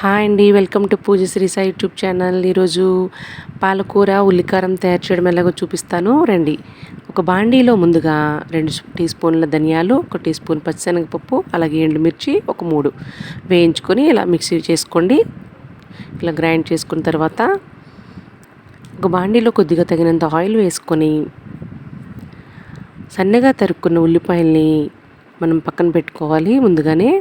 Hi అండి welcome to Poojasri Sai YouTube channel. ఈరోజు పాలకూర ఉల్లికారం తయారు చేయడం ఎలాగో చూపిస్తాను. రండి. ఒక బాండీలో ముందుగా రెండు టీ స్పూన్ల ధనియాలు ఒక టీ స్పూన్ పచ్చిశనగపప్పు అలాగే ఎండుమిర్చి ఒక మూడు వేయించుకొని ఇలా మిక్సీ చేసుకోండి. ఇలా గ్రైండ్ చేసుకున్న తర్వాత ఒక బాండీలో కొద్దిగా తగినంత ఆయిల్ వేసుకొని సన్నగా తరుక్కున్న ఉల్లిపాయల్ని మనం పక్కన పెట్టుకోవాలి. ముందుగానే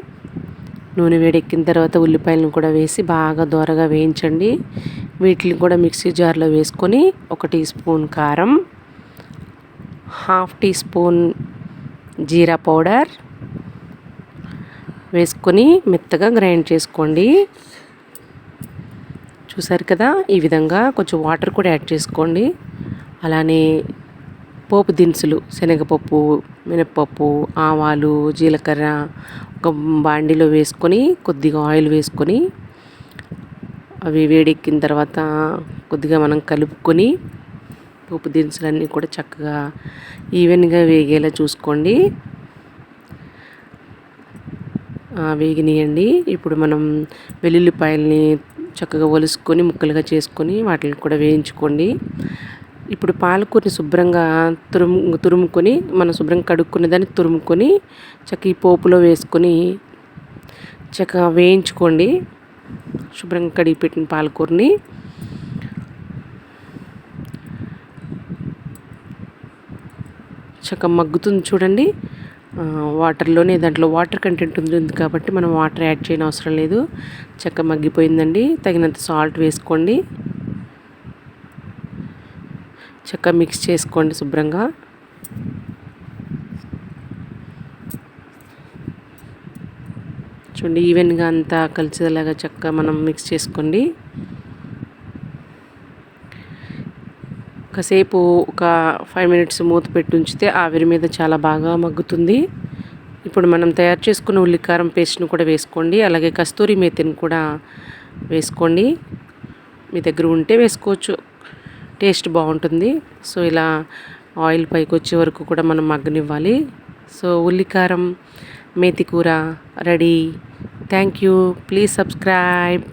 నూనె వేడెక్కిన తర్వాత ఉల్లిపాయలను కూడా వేసి బాగా దోరగా వేయించండి. వీటిని కూడా మిక్సీ జార్లో వేసుకొని ఒక టీ స్పూన్ కారం హాఫ్ టీ స్పూన్ జీరా పౌడర్ వేసుకొని మెత్తగా గ్రైండ్ చేసుకోండి. చూసారు కదా? ఈ విధంగా కొంచెం వాటర్ కూడా యాడ్ చేసుకోండి. అలానే పోపు దినుసులు శనగపప్పు మినప్పప్పు ఆవాలు జీలకర్ర ఒక బాండిలో వేసుకొని కొద్దిగా ఆయిల్ వేసుకొని అవి వేడెక్కిన తర్వాత కొద్దిగా మనం కలుపుకొని పోపు దినుసులన్నీ కూడా చక్కగా ఈవెన్గా వేగేలా చూసుకోండి. వేగినాయండి. ఇప్పుడు మనం వెల్లుల్లిపాయల్ని చక్కగా ఒలుసుకొని ముక్కలుగా చేసుకొని వాటిని కూడా వేయించుకోండి. ఇప్పుడు పాలకూరని శుభ్రంగా తురుము తురుముకొని మనం శుభ్రంగా కడుక్కునే దాన్ని తురుముకొని చక్క ఈ పోపులో వేసుకొని చక్కగా వేయించుకోండి. శుభ్రంగా కడిగి పెట్టిన పాలకూరని. చక్క మగ్గుతుంది చూడండి. వాటర్లోనే దాంట్లో వాటర్ కంటెంట్ ఉంది కాబట్టి మనం వాటర్ యాడ్ చేయని అవసరం లేదు. చక్క మగ్గిపోయిందండి. తగినంత సాల్ట్ వేసుకోండి. చక్కగా మిక్స్ చేసుకోండి శుభ్రంగా. చూడండి ఈవెన్గా అంతా కలిసేలాగా చక్కగా మనం మిక్స్ చేసుకోండి. కాసేపు ఒక ఫైవ్ మినిట్స్ మూత పెట్టి ఉంచితే ఆవిరి మీద చాలా బాగా మగ్గుతుంది. ఇప్పుడు మనం తయారు చేసుకున్న ఉల్లికారం పేస్ట్ను కూడా వేసుకోండి. అలాగే కస్తూరి మేతిని కూడా వేసుకోండి. మీ దగ్గర ఉంటే వేసుకోవచ్చు. టేస్ట్ బాగుంటుంది. సో ఇలా ఆయిల్ పైకి వచ్చే వరకు కూడా మనం మగ్గనివ్వాలి. సో ఉల్లికారం మేతి కూర ready. Thank you. Please subscribe.